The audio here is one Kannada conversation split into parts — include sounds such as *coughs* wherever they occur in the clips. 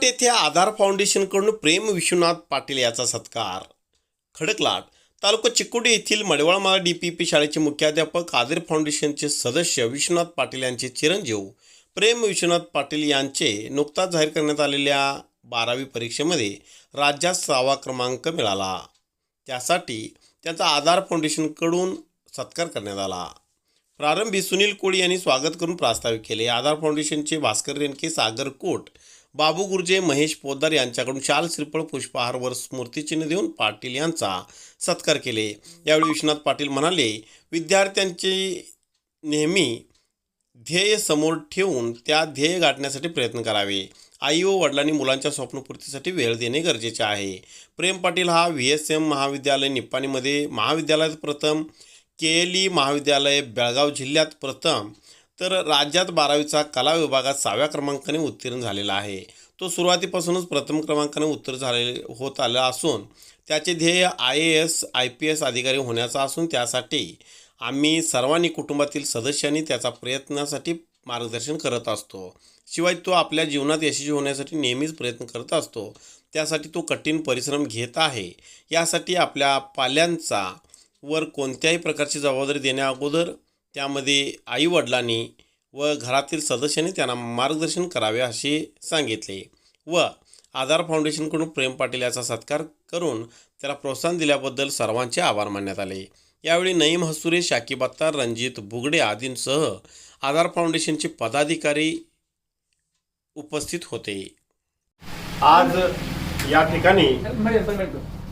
खडकलाट येथे आधार फाउंडेशनकडून प्रेम विश्वनाथ पाटील याचा सत्कार. खडकलाट तालुका चिकोडी येथील मडवळमाळा डी पी पी शाळेचे मुख्याध्यापक आदिर फाउंडेशनचे सदस्य विश्वनाथ पाटील यांचे चिरंजीव प्रेम विश्वनाथ पाटील यांचे नुकताच जाहीर करण्यात आलेल्या बारावी परीक्षेमध्ये राज्यात सहावा क्रमांक मिळाला. त्यासाठी त्यांचा आधार फाउंडेशनकडून सत्कार करण्यात आला. प्रारंभी सुनील कोळी यांनी स्वागत करून प्रास्ताविक केले. आधार फाउंडेशनचे भास्कर रेणके सागर कोट बाबू गुर्जे महेश पोद्दार यांच्याकडून शाल श्रीफळ पुष्पहारवर स्मृतिचिन्ह देऊन पाटील यांचा सत्कार केले. यावेळी विश्वनाथ पाटील म्हणाले विद्यार्थ्यांचे नेहमी ध्येय समोर ठेवून त्या ध्येय गाठण्यासाठी प्रयत्न करावे. आई व वडिलांनी मुलांच्या स्वप्नपूर्तीसाठी वेळ देणे गरजेचे आहे. प्रेम पाटील हा व्ही एस एम महाविद्यालय निप्पाणीमध्ये महाविद्यालयात प्रथम के एल ई महाविद्यालय बेळगाव जिल्ह्यात प्रथम तर राज्यात बारावीचा कला विभागात सहाव्या क्रमांकाने उत्तीर्ण झालेला आहे. तो सुरुवातीपासूनच प्रथम क्रमांकाने उत्तीर्ण झाले होत आला असून त्याचे ध्येय I A S I P S अधिकारी होण्याचा असून त्यासाठी आम्ही सर्वांनी कुटुंबातील सदस्यांनी त्याचा प्रयत्नासाठी मार्गदर्शन करत असतो. शिवाय तो आपल्या जीवनात यशस्वी होण्यासाठी नेहमीच प्रयत्न करत असतो. त्यासाठी तो कठीण परिश्रम घेत आहे. यासाठी आपल्या पाल्यांचा वर कोणत्याही प्रकारची जबाबदारी देण्याअगोदर त्यामध्ये आईवडिलांनी व घरातील सदस्यांनी त्यांना मार्गदर्शन करावे असे सांगितले व आधार फाउंडेशनकडून प्रेम पाटील याचा सत्कार करून त्याला प्रोत्साहन दिल्याबद्दल सर्वांचे आभार मानण्यात आले. यावेळी नईम हसुरे शाकिब अत्तार रणजित बुगडे आदींसह आधार फाउंडेशनचे पदाधिकारी उपस्थित होते. आज या ठिकाणी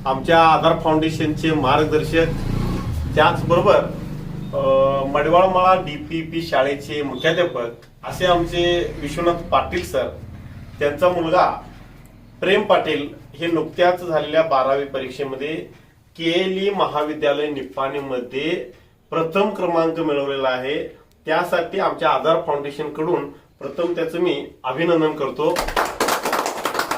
आमच्या आधार फाउंडेशनचे मार्गदर्शक त्याचबरोबर मडवाळमाळा डी पी पी शाळेचे मुख्याध्यापक असे आमचे विश्वनाथ पाटील सर त्यांचा मुलगा प्रेम पाटील हे नुकत्याच झालेल्या बारावी परीक्षेमध्ये के एल ई महाविद्यालय निपाणीमध्ये प्रथम क्रमांक मिळवलेला आहे. त्यासाठी आमच्या आधार फाउंडेशनकडून प्रथम त्याचं मी अभिनंदन करतो.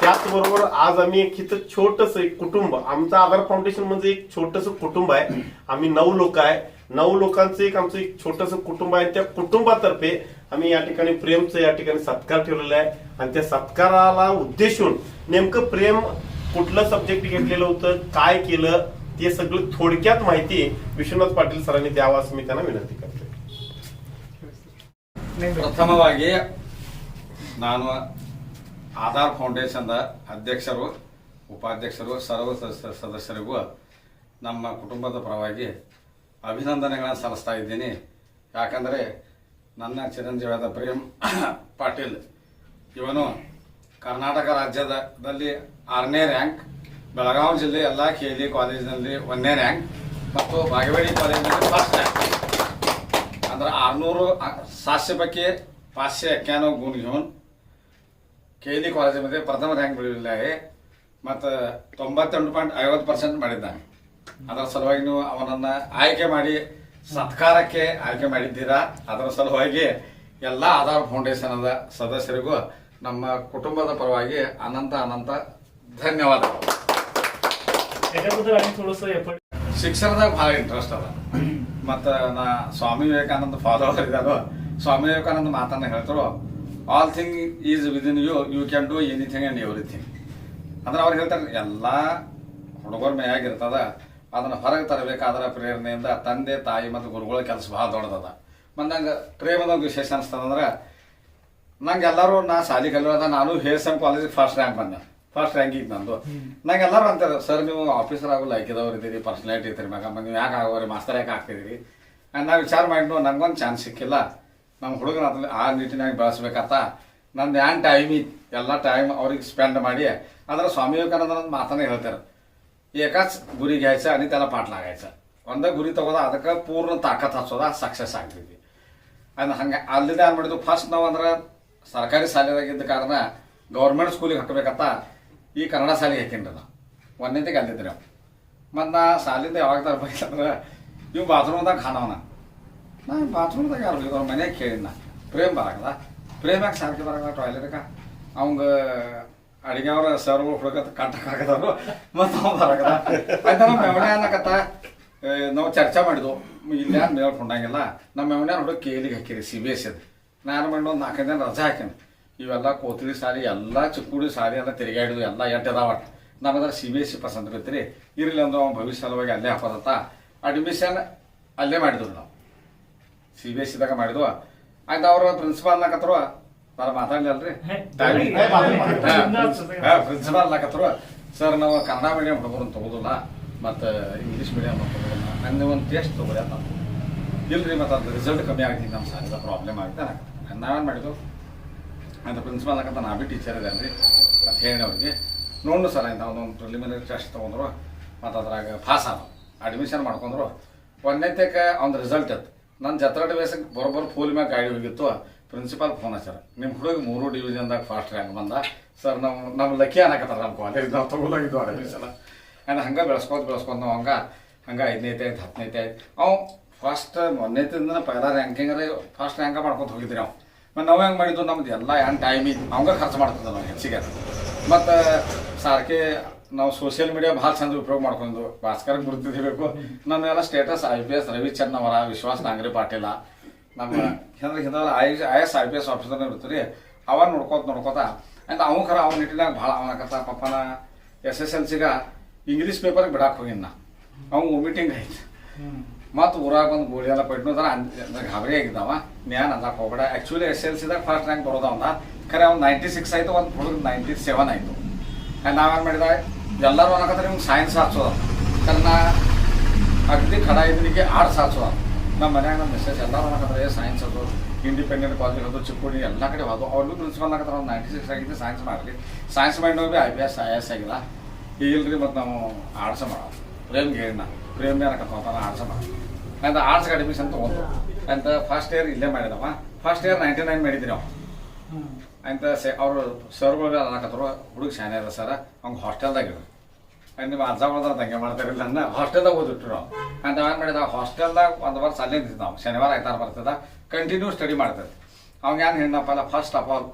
त्याचबरोबर आज आम्ही एक इथं छोटस एक कुटुंब आमचं आधार फाउंडेशन म्हणजे एक छोटस कुटुंब आहे. आम्ही नऊ लोक आहे. नऊ लोकांचं एक आमचं एक छोटस कुटुंब आहे त्या कुटुंबातर्फे आम्ही या ठिकाणी प्रेमचं या ठिकाणी सत्कार ठेवलेला आहे आणि त्या सत्काराला उद्देशून नेमकं प्रेम कुठलं सब्जेक्ट घेतलेलं होतं काय केलं ते सगळं थोडक्यात माहिती विश्वनाथ पाटील सरांनी द्यावं असं मी त्यांना विनंती करतो ಪ್ರಥಮವಾಗಿ ನಾನು ಆಧಾರ್ ಫೌಂಡೇಶನ್ದ ಅಧ್ಯಕ್ಷರು ಉಪಾಧ್ಯಕ್ಷರು ಸರ್ವ ಸದಸ್ಯ- ಸದಸ್ಯರಿಗೂ ನಮ್ಮ ಕುಟುಂಬದ ಪರವಾಗಿ ಅಭಿನಂದನೆಗಳನ್ನು ಸಲ್ಲಿಸ್ತಾ ಇದ್ದೀನಿ ಯಾಕಂದರೆ ನನ್ನ ಚಿರಂಜೀವಿಯಾದ ಪ್ರೇಮ್ *coughs* ಪಾಟೀಲ್ ಇವನು ಕರ್ನಾಟಕ ರಾಜ್ಯದಲ್ಲಿ ಆರನೇ ರ್ಯಾಂಕ್ ಬೆಳಗಾವಿ ಜಿಲ್ಲೆ ಎಲ್ಲ ಕೆ ಎಲ್ ಇ ಕಾಲೇಜಿನಲ್ಲಿ ಒಂದನೇ ರ್ಯಾಂಕ್ ಮತ್ತು ಬಾಗೇವಾಡಿ ಕಾಲೇಜಿನಲ್ಲಿ ಫಸ್ಟ್ ರ್ಯಾಂಕ್ ಅಂದ್ರೆ आरनूर सातशेपैकी पाचशे एक्क्याण्णव गुण घेऊन केली कॉलेजमध्ये प्रथम रँक मिळवलेला आहे ಮತ್ತು ತೊಂಬತ್ತೆಂಟು ಪಾಯಿಂಟ್ ಐವತ್ತು ಪರ್ಸೆಂಟ್ ಮಾಡಿದ್ದಾನೆ ಅದರ ಸಲುವಾಗಿ ನೀವು ಅವನನ್ನ ಆಯ್ಕೆ ಮಾಡಿ ಸತ್ಕಾರಕ್ಕೆ ಆಯ್ಕೆ ಮಾಡಿದ್ದೀರಾ? ಅದರ ಸಲುವಾಗಿ ಎಲ್ಲಾ ಆಧಾರ್ ಫೌಂಡೇಶನ್ ಸದಸ್ಯರಿಗೂ ನಮ್ಮ ಕುಟುಂಬದ ಪರವಾಗಿ ಅನಂತ ಅನಂತ ಧನ್ಯವಾದಗಳು. ಶಿಕ್ಷಣದಾಗ ಭಾಳ ಇಂಟ್ರೆಸ್ಟ್ ಅದ. ಮತ್ತು ನಾ ಸ್ವಾಮಿ ವಿವೇಕಾನಂದ ಫಾಲೋವರ್ ಇದ್ದಾರೋ ಸ್ವಾಮಿ ವಿವೇಕಾನಂದ ಮಾತನ್ನ ಹೇಳ್ತಾರೋ all thing is within you you can do anything and everything ಅಂದ್ರೆ ಅವ್ರು ಹೇಳ್ತಾರೆ, ಎಲ್ಲ ಹುಡುಗರ ಮೇಯಾಗಿರ್ತದ ಅದನ್ನು ಹೊರಗೆ ತರಬೇಕಾದ್ರೆ ಪ್ರೇರಣೆಯಿಂದ ತಂದೆ ತಾಯಿ ಮತ್ತು ಗುರುಗಳ ಕೆಲಸ ಭಾಳ ದೊಡ್ಡದದ. ಮತ್ತು ಪ್ರೇಮದ ವಿಶೇಷ ಅನಿಸ್ತದಂದ್ರೆ ನಂಗೆ ಎಲ್ಲರೂ ನಾ ಶಾಲಿ ಕಲಿಯೋದ ನಾನು ಹೇಸಮ್ ಕಾಲೇಜಿಗೆ ಫಸ್ಟ್ ರ್ಯಾಂಕ್ ಬಂದೆ. ಫಸ್ಟ್ ರ್ಯಾಂಕ್ ಇತ್ತು ನಂದು. ನಂಗೆ ಎಲ್ಲರೂ ಅಂತಾರೆ ಸರ್ ನೀವು ಆಫೀಸರ್ ಆಗೋ ಲೈಕಿದವ್ರು ಇದ್ದೀರಿ ಪರ್ಸನಾಲಿಟಿ ಇದ್ದೀರಿ ಮ್ಯಾಗ ನೀವು ಯಾಕೆ ಆಗೋರಿ ಮಾಸ್ತರ್ ಯಾಕೆ ಆಗ್ತಿದ್ದೀರಿ? ನಾ ವಿಚಾರ ಮಾಡಿದ್ನು ನಂಗೊಂದು ಚಾನ್ಸ್ ಸಿಕ್ಕಿಲ್ಲ. ನಮ್ಮ ಹುಡುಗನ ಅದ್ರಲ್ಲಿ ಆ ನಿಟ್ಟಿನಾಗ ಬೆಳೆಸ್ಬೇಕತ್ತ. ನಂದು ಏನು ಟೈಮ್ ಇತ್ತು ಎಲ್ಲ ಟೈಮ್ ಅವ್ರಿಗೆ ಸ್ಪೆಂಡ್ ಮಾಡಿ ಅದರ ಸ್ವಾಮಿ ವಿವೇಕಾನಂದ ಮಾತನ್ನ ಹೇಳ್ತಾರೆ. एकाच गुरी घ्यायचं आणि त्याला पाठ लागायचं ಒಂದ ಗುರಿ ತಗೋದ ಅದಕ್ಕೆ ಪೂರ್ಣ ತಾಕತ್ ಹಚ್ಚೋದ ಸಕ್ಸಸ್ ಆಗ್ತೈತಿ ಅಂದ್ ಹಂಗೆ ಅಲ್ಲಿಂದ ಏನ್ ಮಾಡಿದ್ವು ಫಸ್ಟ್ ನಾವು ಅಂದ್ರೆ ಸರ್ಕಾರಿ ಶಾಲೆದಾಗಿದ್ದ ಕಾರಣ ಗೌರ್ಮೆಂಟ್ ಸ್ಕೂಲಿಗೆ ಹಾಕಬೇಕಂತ ಈ ಕನ್ನಡ ಶಾಲೆಗೆ ಹಾಕಿನ್ರಿ ನಾವು ಒಂದನೇತಿಗೆ ಅಲ್ಲಿದ್ರಿ ನಾವು ಮತ್ತು ನಾ ಶಾಲಿಂದ ಯಾವಾಗ ತರಬೇಕಂದ್ರೆ ಇವು ಬಾತ್ರೂಮ್ದಾಗ ಖಾನವನ ನಾ ಬಾತ್ರೂಮ್ದಾಗ ಯಾರು ಹೋಗಿದ್ರು ಮನ್ಯಾಗ ಕೇಳಿನ ಪ್ರೇಮ್ ಬರಾಕದ ಪ್ರೇಮ್ ಯಾಕೆ ಸಾರ್ಕಿ ಬರಾಕದ ಟಾಯ್ಲೆಟ್ಗ ಅವಂಗ ಅಡಿಗೆ ಅವ್ರ ಸರ್ಗಳು ಹುಡುಗತ್ ಕಾಟಕ್ ಹಾಕದಾರು ಮತ್ತು ಬರಾಕದ ಆಯ್ತು, ನಮ್ಮ ಮೆವಣೆ ಅನ್ನಕತ್ತ ನಾವು ಚರ್ಚೆ ಮಾಡಿದ್ವು. ಇಲ್ಲಿ ಯಾರು ಮೇಲ್ಕೊಂಡಂಗಿಲ್ಲ ನಮ್ಮ ಮೆವಣ್ಯಾರ ಹುಡುಗ ಕೇಲಿಗೆ ಹಾಕಿರಿ, ಸಿ ಬಿ ಎಸ್ ಅದು ನಾನು ಮಾಡಿ ಒಂದು ನಾಲ್ಕೈದು ದಿನ ರಜೆ ಹಾಕಿನಿ. ಇವೆಲ್ಲ ಕೋತಿಳಿ ಸಾರಿ ಎಲ್ಲ ಚಿಕ್ಕುಡಿ ಸಾರಿ ಎಲ್ಲ ತಿರುಗಾಡಿದ್ವು ಎಲ್ಲ ಎಂಟು ಅದಾವ ನಮದ್ರ ಸಿ ಬಿ ಎಸ್ ಸಿ ಪಸಂದ್ ಬಿತ್ರಿ. ಇರಲಿ ಅಂದ್ರೆ ಅವ್ನು ಭವಿಷ್ಯ ಸಲುವಾಗಿ ಅಲ್ಲೇ ಹಾಕೋದತ್ತ. ಅಡ್ಮಿಷನ್ ಅಲ್ಲೇ ಮಾಡಿದ್ರು ನಾವು. ಸಿ ಬಿ ಎಸ್ ಸಿದಾಗ ಮಾಡಿದ್ವು. ಆಯ್ತು, ಅವ್ರ ಪ್ರಿನ್ಸಿಪಾಲ್ ನಾಕತ್ರು ನಾನು ಮಾತಾಡ್ಲಲ್ರಿ ಪ್ರಿನ್ಸಿಪಾಲ್ ನಾಕತ್ರು ಸರ್ ನಾವು ಕನ್ನಡ ಮೀಡಿಯಂ ಹುಡುಗರು ತಗೋದಿಲ್ಲ ಮತ್ತು ಇಂಗ್ಲೀಷ್ ಮೀಡಿಯಂ ತಗೋದಿಲ್ಲ ನಂದು ಒಂದು ಟೆಸ್ಟ್ ತಗೋರಿ ಅಂತ. ಇಲ್ರಿ ಮತ್ತು ಅದು ರಿಸಲ್ಟ್ ಕಮ್ಮಿ ಆಗ್ತಿತ್ತು ನಮ್ಮ ಸಾಲಿದ ಪ್ರಾಬ್ಲಮ್ ಆಗುತ್ತೆ ನಾವೇನು ಮಾಡಿದ್ವು ಅಂತ ಪ್ರಿನ್ಸಿಪಾಲ್ ಹಾಕಂತ ನಾ ಬಿ ಟೀಚರ್ ಇದೆ ರೀ ಮತ್ತೆ ಹೇಳಿ ಅವ್ರಿಗೆ ನೋಡು ಸರ್ ಅಂತ ಒಂದು ಪ್ರಿಲಿಮಿನರಿ ಟೆಸ್ಟ್ ತೊಗೊಂಡ್ರು ಮತ್ತು ಅದ್ರಾಗ ಪಾಸ್ ಆದ ಅಡ್ಮಿಷನ್ ಮಾಡ್ಕೊಂಡ್ರು ಒಂದನೇತಕ್ಕೆ ಅವ್ನ ರಿಸಲ್ಟ್ ಇತ್ತು ನನ್ನ ಜತ್ರಾಡ ಬೇಸಕ್ಕೆ ಬರೋಬ್ಬರ ಫೂಲ್ ಮ್ಯಾಗ ಗಾಡಿ ಹೋಗಿತ್ತು ಪ್ರಿನ್ಸಿಪಾಲ್ ಫೋನ್ ಹಚ್ಚಾರ ನಿಮ್ಮ ಹುಡುಗ ಮೂರು ಡಿವಿಷನ್ದಾಗ ಫಾಸ್ಟ್ ರ್ಯಾಂಕ್ ಬಂದ. ಸರ್ ನಾವು ನಮ್ಮ ಲಕ್ಕಿ ಅನ್ನಕತ್ತಾರ ನಮ್ಮ ಕಾಲೇಜ್ ನಾವು ತಗೊಳ್ಳಾಗಿದ್ದು ಅಡ್ಮಿಷನ್ ಆ್ಯಂಡ್ ಹಂಗೆ ಬೆಳೆಸ್ಕೊತ ಬೆಳೆಸ್ಕೊತ ನಾವು ಹಂಗೆ ಹಂಗೆ ಐದನೇತೆ ಆಯ್ತು ಹತ್ತನೇತೆ ಆಯ್ತು. ಅವ್ ಫಸ್ಟ್ ಮೊನ್ನೆತಿಂದ ಪೈಲ ರ್ಯಾಂಕಿಂಗ್ ಫಸ್ಟ್ ರ್ಯಾಂಕ್ ಮಾಡ್ಕೊತ ಹೋಗಿದ್ರಿ ನಾವು ಮತ್ತು ನಾವು ಹೆಂಗೆ ಮಾಡಿದ್ವಿ ನಮ್ದು ಎಲ್ಲ ಏನು ಟೈಮಿಗೆ ಅವಂಗ ಖರ್ಚು ಮಾಡ್ತಿದ್ದ ನಾವು ಹೆಚ್ಚಿಗೆ. ಮತ್ತು ಸಾರ್ಕೆ ನಾವು ಸೋಷಿಯಲ್ ಮೀಡಿಯಾ ಭಾಳ ಚಂದ ಉಪಯೋಗ ಮಾಡ್ಕೊಂಡು ಭಾಸ್ಕರ್ ಗುರುತಿಸಬೇಕು. ನನ್ನೆಲ್ಲ status I P S Ravichandran ಅವರ ವಿಶ್ವಾಸ್ ನಾಂಗ್ರಿ ಪಾಟೀಲ. ನಮ್ಮ ಹಿಂದ್ರೆ ಹಿಂದೆ I I S, I P S officer ಇರ್ತೀರಿ ಅವ ನೋಡ್ಕೋತ ನೋಡ್ಕೋತ ಅಂತ ಅವ್ನು ಖರ ಅವ್ನ ನಿಟ್ಟಿನಾಗ ಭಾಳ ಅವನಕತ್ತ ಪಪ್ಪನ ಎಸ್ ಎಸ್ ಎಲ್ ಸಿಗ ಇಂಗ್ಲೀಷ್ ಪೇಪರ್ಗೆ ಬಿಡಾಕ್ ಹೋಗಿನ್ನ ಅವ್ನು ಮೀಟಿಂಗ್ ಐತಿ. ಹ್ಮ್. ಮತ್ತು ಊರಾಗ ಒಂದು ಗೋಳಿ ಎಲ್ಲ ಅಂದ್ರೆ ಗಾಬರಿ ಆಗಿದ್ದಾವ. ನ್ಯಾನ್ ಅಂದಕ್ಕೆ ಹೋಗ್ಬೇಡ. ಆ್ಯಕ್ಚುಲಿ ಎಸ್ ಎಲ್ ಸಿದಾಗ ಫಸ್ಟ್ ರ್ಯಾಂಕ್ ಬರೋದ ಅವನ. ಖರೆ ಅವ್ನು ನೈಂಟಿ ಸಿಕ್ಸ್ ಆಯಿತು, ಒಂದು ಹುಡುಗ ನೈಂಟಿ ಸೆವೆನ್ ಆಯಿತು. ನಾವೇನು ಮಾಡಿದ ಎಲ್ಲರೂ ಅನ್ನಕತ್ತ ನಿಮ್ಗೆ ಸೈನ್ಸ್ ಹಾಕ್ಸೋದ ಖರೆ ಅಗ್ದಿ ಖಡ ಇದನಿಗೆ ಆರ್ಟ್ಸ್ ಹಾಕ್ಸೋದ ನಮ್ಮ ಮನ್ಯಾಗ ನಮ್ಮ ಮೆಸೇಜ್ ಎಲ್ಲರೂ ಅನ್ನಕತ್ತಾರೆ ಸೈನ್ಸ್ ಅದು ಇಂಡಿಪೆಂಡೆಂಟ್ ಕಾಲೇಜ್ ಅದು ಚಿಕ್ಕೋಡಿ ಎಲ್ಲ ಕಡೆ ಹೋದು ಅವ್ರಿಗೂ ಪ್ರಿನ್ಸಿಪಲ್ ಆಗತ್ತಾರ ಒಂದು ನೈಂಟಿ ಸಿಕ್ಸ್ ಆಗಿದ್ದು ಸೈನ್ಸ್ ಮಾಡಲಿ. ಸೈನ್ಸ್ ಮಾಡಿ ಹೋಗಿ I B S I S ಆಗಿಲ್ಲ. ಇಲ್ರಿ ಮತ್ತು ನಾವು ಆರ್ಟ್ಸ್ ಮಾಡೋದು ಪ್ರೇಮ್ ಗೇರ್ನ ಪ್ರೇಮ್ ಏನಕತ್ತ ಆರ್ಟ್ಸ್ ಮಾಡೋದು ಅಂತ ಆರ್ಟ್ಸ್ ಅಡ್ಮಿಷನ್ ತೊಗೊಂಡು. ಅಂತ ಫಸ್ಟ್ ಇಯರ್ ಇಲ್ಲೇ ಮಾಡಿದವ. ಫಸ್ಟ್ ಇಯರ್ ನೈಂಟಿ ನೈನ್ ಮಾಡಿದ್ರಿ ನಾವು. ಅಂತ ಸೆ ಅವರು ಸರ್ಗಳು ಅನ್ನಕತ್ತರು ಹುಡುಗ ಶಾನೆ ಅದ ಸರ್ ಅವ್ಗೆ ಹಾಸ್ಟೆಲ್ದಾಗ ಇರು ಅಂತ ನಿಮ್ಮ ಅಜ್ಜಗಳದ ತಂಗೆ ಮಾಡ್ತಾರಿಲ್ಲ ನನ್ನ ಹಾಸ್ಟೆಲ್ದಾಗ ಓದಿಟ್ರು ನಾವು ಅಂತ ಏನು ಮಾಡಿದ ಹಾಸ್ಟೆಲ್ದಾಗ ಒಂದು ವರ್ಷ ಅಲ್ಲಿ ನಿಂತಿದ್ದ ನಾವು ಶನಿವಾರ ಐತಾರ ಬರ್ತದ. ಕಂಟಿನ್ಯೂ ಸ್ಟಡಿ ಮಾಡ್ತದೆ. ಅವ್ಗೆ ಏನು ಹೆಣ್ಣಪ್ಪ ಅಲ್ಲ ಫಸ್ಟ್ ಆಫ್ ಆಲ್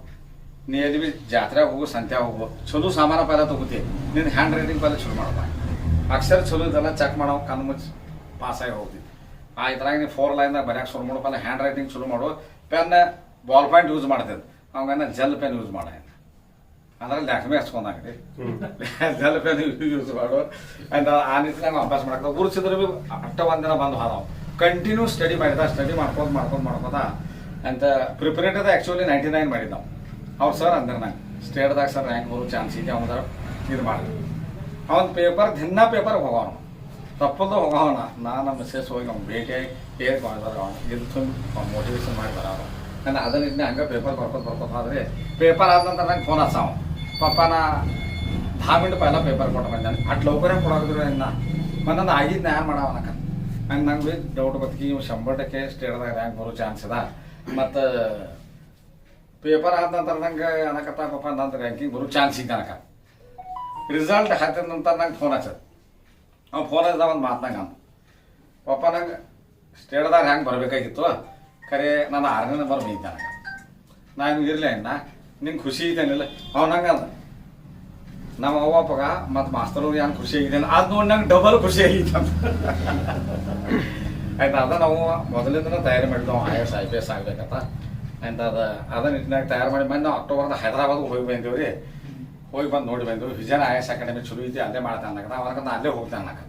ನೀ ಎಲ್ಲಿ ಬಿ ಜಾತ್ರೆಗೆ ಹೋಗು ಸಂತ್ಯಾಗ ಹೋಗು. ಚಲೋ ಸಾಮಾನ ಪೈಲ ತಗೋತಿ ನಿನ್ನ ಹ್ಯಾಂಡ್ ರೈಟಿಂಗ್ ಪೆಲ್ಲ ಚಲೋ ಮಾಡಪ್ಪ ಅಕ್ಷರ ಚಲೋ ಇದೆಲ್ಲ ಚೆಕ್ ಮಾಡೋ ಕಣ್ಣು ಮುಚ್ಚಿ ಪಾಸ್ ಆಗಿ ಹೋಗ್ತಿ. ಆ ಇದ್ರಾಗ ನೀವು ಫೋರ್ ಲೈನ್ದಾಗ ಬರ್ಯಾಕ ಶುರು ಮಾಡು. ಪೆಲ್ಲ ಹ್ಯಾಂಡ್ ರೈಟಿಂಗ್ ಶುರು ಮಾಡು. ಪೆನ್ ಬಾಲ್ ಪಾಯಿಂಟ್ ಯೂಸ್ ಮಾಡ್ತಿದ್ದೆ ಅವಂಗನ್ನ ಜೆಲ್ ಪೆನ್ ಯೂಸ್ ಮಾಡ. ಅಂದ್ರೆ ಲ್ಯಾಕ್ಮೆ ಹಚ್ಕೊಂಡಾಗ್ರಿ ಜೆಲ್ ಪೆನ್ ಯೂಸ್ ಮಾಡು ಅಂತ ಆ ನಿಟ್ಟಿನಾಗ ಅಭ್ಯಾಸ ಮಾಡಕ್ಕೆ ಗುರುಸಿದ್ರೆ ಬಿ ಅಟ್ಟ ಒಂದಿನ ಬಂದು ಹಾದವು ಕಂಟಿನ್ಯೂ ಸ್ಟಡಿ ಮಾಡಿದ ಸ್ಟಡಿ ಮಾಡ್ಕೊಂಡು ಮಾಡ್ಕೊಂಡು ಮಾಡ್ಕೊತ ಅಂತ ಪ್ರಿಪರೇಟರ್ ಆ್ಯಕ್ಚುಲಿ ನೈಂಟಿ ನೈನ್ ಮಾಡಿದ್ದು ನಾವು ಅವ್ರು ಸರ್ ಅಂದ್ರೆ ನಂಗೆ ಸ್ಟೇಟ್ದಾಗ ಸರ್ ರ್ಯಾಂಕ್ ಬರೋ ಚಾನ್ಸ್ ಇದೆ ಅವನ ಇದು ಮಾಡಿ ಅವನ ಪೇಪರ್ ದಿನ ಪೇಪರ್ ಹೋಗೋಣ ತಪ್ಪಲ್ದ ಹೋಗೋಣ ನಾನು ಮಿಸ್ಸಸ್ ಹೋಗಿ ಅವ್ನು ಭೇಟಿಯಾಗಿ ಏರ್ ಮಾಡ್ತಾರೆ ಅವನು ಇದು ತುಂಬ ಮೋಟಿವೇಶನ್ ಮಾಡ್ತಾರೆ ಅವನು ನಾನು ಅದನ್ನ ಹಂಗೆ ಪೇಪರ್ ಬರ್ಕೊತ ಬರ್ಕೊತ ಆದರೆ ಪೇಪರ್ ಆದ ನಂತರ ನಂಗೆ ಫೋನ್ ಹಚ್ಚಾವ ಪಪ್ಪ ನಾ ದಾ ಮಿನಿಟ್ ಪೈಲ ಪೇಪರ್ ಕೊಟ್ಟು ಬಂದಾನೆ ಅಟ್ ಲೌಕರೇ ಕೊಡೋದ್ರು ಇನ್ನ. ಮತ್ತು ನಾನು ಆಗಿದ್ದು ನ್ಯಾಯ ಹಂಗೆ ನಂಗೆ ಭೀ ಡೌಟ್ ಬತ್ಕಿ ಇವು ಶಂಬರ್ ಟಕ್ಕೆ ಸ್ಟೇಟ್ದಾಗ ರ್ಯಾಂಕ್ ಬರೋ ಚಾನ್ಸ್ ಅದ. ಮತ್ತು ಪೇಪರ್ ಆದ ನಂಗೆ ಅನಕತ್ತ ಪಪ್ಪ ನಂದು ರ್ಯಾಂಕಿಂಗ್ ಬರೋ ಚಾನ್ಸ್ ಇದ್ದ ಅನಕ. ರಿಸಲ್ಟ್ ಹತ್ತಿದ ನಂತರ ನಂಗೆ ಫೋನ್ ಹಚ್ಚದ. ಅವ್ನು ಫೋನ್ ಹಚ್ಚದ ಒಂದು ಮಾತನಾಗ ಅಂದ. ಪಾಪ ನಂಗೆ ಸ್ಟೇಟ್ದಾಗ ಹ್ಯಾಂಗೆ ಬರಬೇಕಾಗಿತ್ತು. ಖರೆ ನಾನು ಆರನೇ ನಂಬರ್ ಬೈದ್ದೆ ನನಗೆ ನಾನು ಇರಲಿ ಅಣ್ಣ ನಿಂಗೆ ಖುಷಿ ಇದ್ದೇನಿಲ್ಲ ಅವನಂಗ ನಮ್ಮ ಅವ್ವ ಅಪ್ಪಗ ಮತ್ತು ಮಾಸ್ತರ್ ಏನು ಖುಷಿ ಆಗಿದೆ ಅದು ನೋಡಿ ನಂಗೆ ಡಬಲ್ ಖುಷಿ ಆಗಿತ್ತು ಆಯ್ತು, ಅದ ನಾವು ಮೊದಲಿಂದ ತಯಾರಿ ಮಾಡಿದ್ವು. I S I P S ಆಗ್ಬೇಕಂತ. ಆಯ್ತು, ಅದ ಅದ ನಿಟ್ಟಿನಾಗ ತಯಾರು ಮಾಡಿ ಬಂದು ನಾವು ಅಕ್ಟೋಬರ್ದ ಹೈದರಾಬಾದ್ಗೆ ಹೋಗಿ ಬಂದೇವು ರೀ ಹೋಗಿ ಬಂದು ನೋಡಿ ಬಂದೆವು ವಿಜಯನ ಐ ಎಸ್ ಅಕಾಡೆಮಿ ಚಲೋ ಐತಿ, ಅಲ್ಲೇ ಮಾಡ್ತಾ ಅನ್ನಕ ಅವಾಗ ಅಲ್ಲೇ ಹೋಗ್ತಾ ಅನ್ನಕ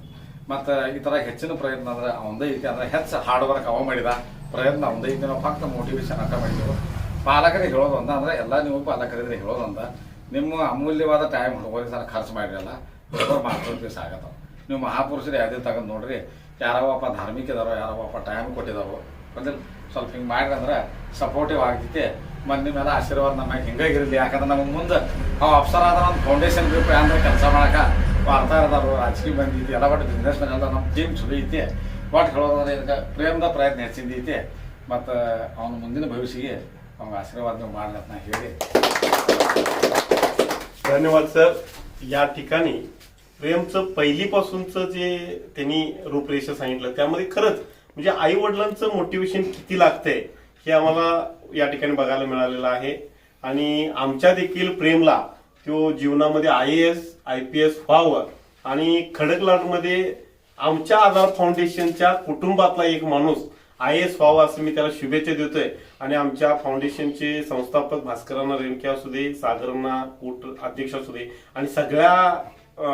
ಮತ್ತು ಈ ಥರ ಹೆಚ್ಚಿನ ಪ್ರಯತ್ನ ಅಂದ್ರೆ ಅವಂದೇ ಐತಿ. ಅಂದ್ರೆ ಹೆಚ್ಚು ಹಾರ್ಡ್ ವರ್ಕ್ ಅವ ಮಾಡಿದ ಪ್ರಯತ್ನ ಅವಂದೇ ಐತಿ ನಾವು ಫಕ್ತ ಮೋಟಿವೇಶನ್ ಅಂತ ಮಾಡಿದೆವು. ಪಾಲಕರಿಗೆ ಹೇಳೋದು ಅಂತ ಅಂದ್ರೆ ಎಲ್ಲ ನೀವು ಪಾಲಕರಿಗೆ ಹೇಳೋದು ಅಂತ ನಿಮ್ಮ ಅಮೂಲ್ಯವಾದ ಟೈಮ್ ಹುಡುಗರಿಗೆ ಸರ್ ಖರ್ಚು ಮಾಡಿರಲ್ಲ ಹುಡುಗರು ದಿವಸ ಆಗತ್ತವ ನೀವು ಮಹಾಪುರುಷರು ಯಾವುದೇ ತಗೊಂಡು ನೋಡ್ರಿ ಯಾರವಪ್ಪ ಧಾರ್ಮಿಕ ಇದಾರೋ ಯಾರವಪ್ಪ ಟೈಮ್ ಕೊಟ್ಟಿದಾರೋ, ಅಂದ್ರೆ ಸ್ವಲ್ಪ ಹಿಂಗೆ ಮಾಡಿದ್ರೆ ಅಂದ್ರೆ ಸಪೋರ್ಟಿವ್ ಆಗ್ತೈತಿ ಮಂದಿ ಮೇಲೆ ಆಶೀರ್ವಾದ ನಮ್ಮ ಹಿಂಗಾಗಿರಲಿ ಯಾಕಂದ್ರೆ ನಮಗೆ ಮುಂದೆ ಅವು ಅಪ್ಸರ ಆದ್ರೆ ಒಂದು ಫೌಂಡೇಶನ್ ಗ್ರೂಪ್ ಅಂದ್ರೆ ಕೆಲಸ ವಾರ್ತಾ ಇರೋದಾರು ರಾಜಕೀಯ ಬಂದೈತಿ ಎಲ್ಲ ಒಟ್ಟು ಬಿಸ್ನೆಸ್ ಮ್ಯಾನ್ ಎಲ್ಲ ನಮ್ಮ ಟೀಮ್ ಚಲೋ ಐತಿ. ಒಟ್ಟು ಹೇಳೋದಂದ್ರೆ ಇದಕ್ಕೆ ಪ್ರೇಮದ ಪ್ರಯತ್ನ ಹೆಚ್ಚಿಂದೈತಿ ಮತ್ತು ಅವನ ಮುಂದಿನ ಭವಿಷ್ಯಗೆ ಅವ್ನ ಆಶೀರ್ವಾದ ನೀವು ಮಾಡ್ಲಿ ಅಂತ ನಾ ಹೇಳಿ धन्यवाद सर या ठिकाणी प्रेमचं पहिलीपासूनचं जे त्यांनी रूपरेषा सांगितलं त्यामध्ये खरंच म्हणजे आई वडिलांचं मोटिवेशन किती लागतंय हे आम्हाला या ठिकाणी बघायला मिळालेलं आहे आणि आमच्या देखील प्रेमला तो जीवनामध्ये I S I P S व्हावं आणि खडकलाटमध्ये आमच्या आधार फाउंडेशनच्या कुटुंबातला एक माणूस आय एस व्हावं असं मी त्याला शुभेच्छा देतोय. आणि आमच्या फाउंडेशनचे संस्थापक भास्करांना रेणके असू दे सागरांना कोट अध्यक्ष असू दे आणि सगळ्या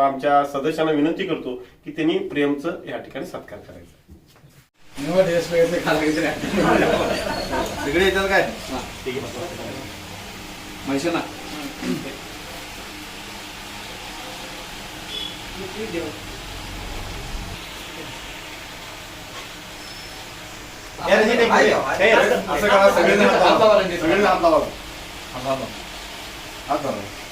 आमच्या सदस्यांना विनंती करतो की त्यांनी प्रेमचं या ठिकाणी सत्कार करायचा. हे सगळे येतात काय? म्हैसे ना असं करा सगळे हात लावा सगळे हात लावा हात लावा हात लावा